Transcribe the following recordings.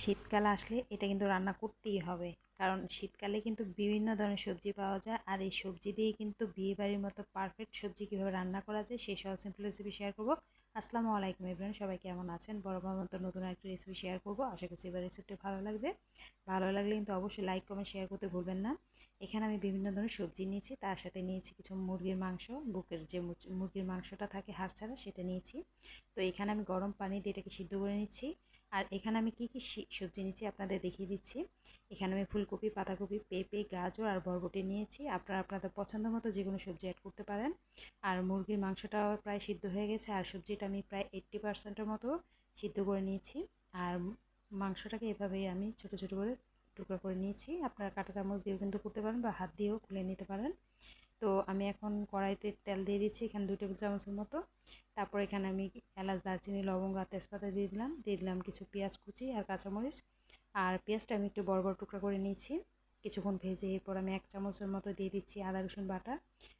শীতকাল আসলে এটা কিন্তু রান্না করতেই হবে। কারণ শীতকালে কিন্তু বিভিন্ন ধরনের সবজি পাওয়া যায় আর এই সবজি দিয়ে কিন্তু বিয়ে বাড়ির মতো পারফেক্ট সবজি কীভাবে রান্না করা যায় সেই সহজ সিম্পল রেসিপি শেয়ার করব। আসসালামু আলাইকুম এভরিওয়ান সবাই কেমন আছেন? বড় মতো নতুন একটা রেসিপি শেয়ার করব। আশা করছি এবার রেসিপিটা ভালো লাগবে। ভালো লাগলে কিন্তু অবশ্যই লাইক কমেন্ট শেয়ার করতে ভুলবেন না। এখানে আমি বিভিন্ন ধরনের সবজি নিয়েছি, তার সাথে নিয়েছি কিছু মুরগির মাংস। বুকের যে মুরগির মাংসটা থাকে হাড় ছাড়া সেটা নিয়েছি। তো এখানে আমি গরম পানি দিয়ে এটাকে সিদ্ধ করে নিচ্ছি। আর এখানে আমি কি কি সবজি নিয়েছি আপনাদের দেখিয়ে দিচ্ছি। এখানে আমি ফুলকপি পাতাকপি পেঁপে, গাজর আর বরবটি নিয়েছি। আপনারা আপনাদের পছন্দ মতো যে কোনো সবজি অ্যাড করতে পারেন। আর মুরগির মাংসটাও প্রায় সিদ্ধ হয়ে গেছে আর সবজিটা আমি প্রায় এইট্টি পার্সেন্টের মতো সিদ্ধ করে নিয়েছি। আর মাংসটাকে এভাবেই আমি ছোট ছোট করে টুকরো করে নিয়েছি। আপনারা কাঁটা চামচ দিয়েও কিন্তু করতে পারেন বা হাত দিয়েও খুলে নিতে পারেন। তো আমি এখন কড়াইতে তেল দিয়ে দিচ্ছি। এখানে দু টেবিল চামচের মতো তারপর এখানে আমি এলাচ, দারচিনি, লবঙ্গ আর তেজপাতা দিয়ে দিলাম। দিয়ে দিলাম কিছু পেঁয়াজ কুচি আর কাঁচামরিচ। আর পেঁয়াজটা আমি একটু বড় বড় টুকরা করে নিয়েছি। কিছুক্ষণ ভেজে এরপর আমি এক চামচের মতো দিয়ে দিচ্ছি আদা, রসুন, বাটা।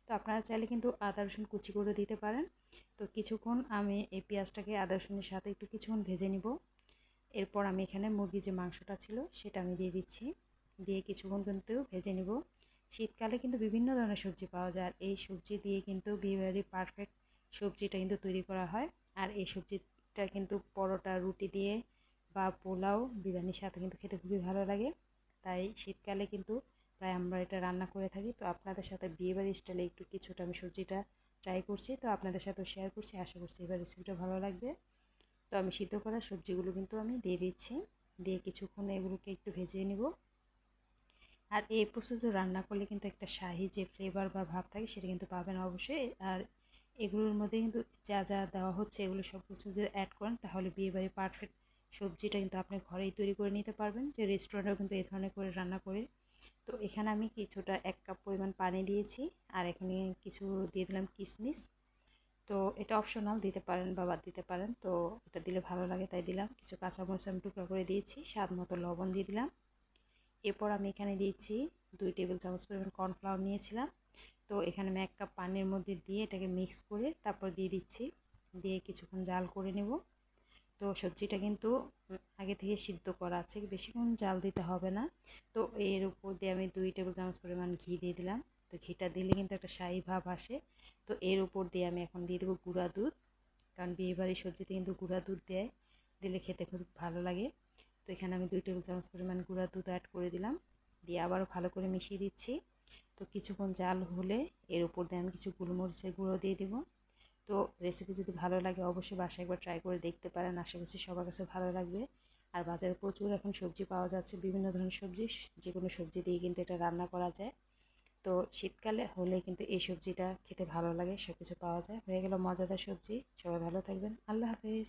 তো আপনারা চাইলে কিন্তু আদা, রসুন কুচি করে দিতে পারেন। তো কিছুক্ষণ আমি এই পেঁয়াজটাকে আদা, রসুনের সাথে একটু কিছুক্ষণ ভেজে নিব। এরপর আমি এখানে মুরগির যে মাংসটা ছিল সেটা আমি দিয়ে দিচ্ছি। দিয়ে কিছুক্ষণ কিন্তু ভেজে নিব। শীতকালে কিন্তু বিভিন্ন ধরনের সবজি পাওয়া যায়। আর এই সবজি দিয়ে কিন্তু বিয়েবাড়ির পারফেক্ট সবজিটা কিন্তু তৈরি করা হয়। আর এই সবজিটা কিন্তু পরোটা, রুটি দিয়ে বা পোলাও, বিরিয়ানির সাথে কিন্তু খেতে খুবই ভালো লাগে। তাই শীতকালে কিন্তু প্রায় আমরা এটা রান্না করে থাকি। তো আপনাদের সাথে বিয়েবাড়ি স্টাইলে একটু কিছুটা আমি সবজিটা ট্রাই করছি। তো আপনাদের সাথেও শেয়ার করছি। আশা করছি এবার রেসিপিটা ভালো লাগবে। তো আমি সিদ্ধ করা সবজিগুলো কিন্তু আমি দিয়ে দিচ্ছি। দিয়ে কিছুক্ষণ এগুলোকে একটু ভেজে নিব। আর এই প্রসেসও রান্না করলে কিন্তু একটা শাহি যে ফ্লেভার বা ভাব থাকে সেটা কিন্তু পাবেন অবশ্যই। আর এগুলোর মধ্যে কিন্তু যা যা দেওয়া হচ্ছে, এগুলো সব কিছু যদি অ্যাড করেন, তাহলে বিয়েবাড়ির পারফেক্ট সবজিটা কিন্তু আপনি ঘরেই তৈরি করে নিতে পারবেন। যে রেস্টুরেন্টেও কিন্তু এই ধরনের করে রান্না করে। তো এখানে আমি কিছুটা এক কাপ পরিমাণ পানি দিয়েছি আর এখানে কিছু দিয়ে দিলাম কিশমিশ তো এটা অপশনাল দিতে পারেন বা বাদ দিতে পারেন। তো এটা দিলে ভালো লাগে, তাই দিলাম। কিছু কাঁচামরিচ আমি টুকরা করে দিয়েছি, স্বাদ মতো লবণ দিয়ে দিলাম। এরপর আমি এখানে দিয়েছি দুই টেবিল চামচ পরিমাণ কর্নফ্লাওয়ার নিয়েছিলাম। তো এখানে আমি এক কাপ পানির মধ্যে দিয়ে এটাকে মিক্স করে তারপর দিয়ে দিচ্ছি। দিয়ে কিছুক্ষণ জাল করে নেব। তো সবজিটা কিন্তু আগে থেকে সিদ্ধ করা আছে, বেশিক্ষণ জাল দিতে হবে না। তো এর উপর দিয়ে আমি দুই টেবিল চামচ পরিমাণ ঘি দিয়ে দিলাম। তো ঘিটা দিলে কিন্তু একটা শাহি ভাব আসে। তো এর উপর দিয়ে আমি এখন দিয়ে দেবো গুঁড়া দুধ। কারণ বিয়েবাড়ির সবজিতে কিন্তু গুঁড়া দুধ দেয়, দিলে খেতে খুব ভালো লাগে। তো এখানে আমি দুই টেবিল চামচ পরিমাণ গুঁড়া দুধ অ্যাড করে দিলাম। দিয়ে আবারও ভালো করে মিশিয়ে দিচ্ছি। তো কিছুক্ষণ জাল হলে এর উপর দিয়ে আমি কিছু গোলমরিচের গুঁড়ো দিয়ে দেবো। তো রেসিপি যদি ভালো লাগে অবশ্যই বাসায় একবার ট্রাই করে দেখতে পারেন। আশা করছি সবার কাছে ভালো লাগবে। আর বাজারে প্রচুর এখন সবজি পাওয়া যাচ্ছে, বিভিন্ন ধরনের সবজি যে কোনো সবজি দিয়ে কিন্তু এটা রান্না করা যায়। তো শীতকালে হলে কিন্তু এই সবজিটা খেতে ভালো লাগে সব কিছু পাওয়া যায়। হয়ে গেল মজাদার সবজি। সবাই ভালো থাকবেন। আল্লাহ হাফেজ।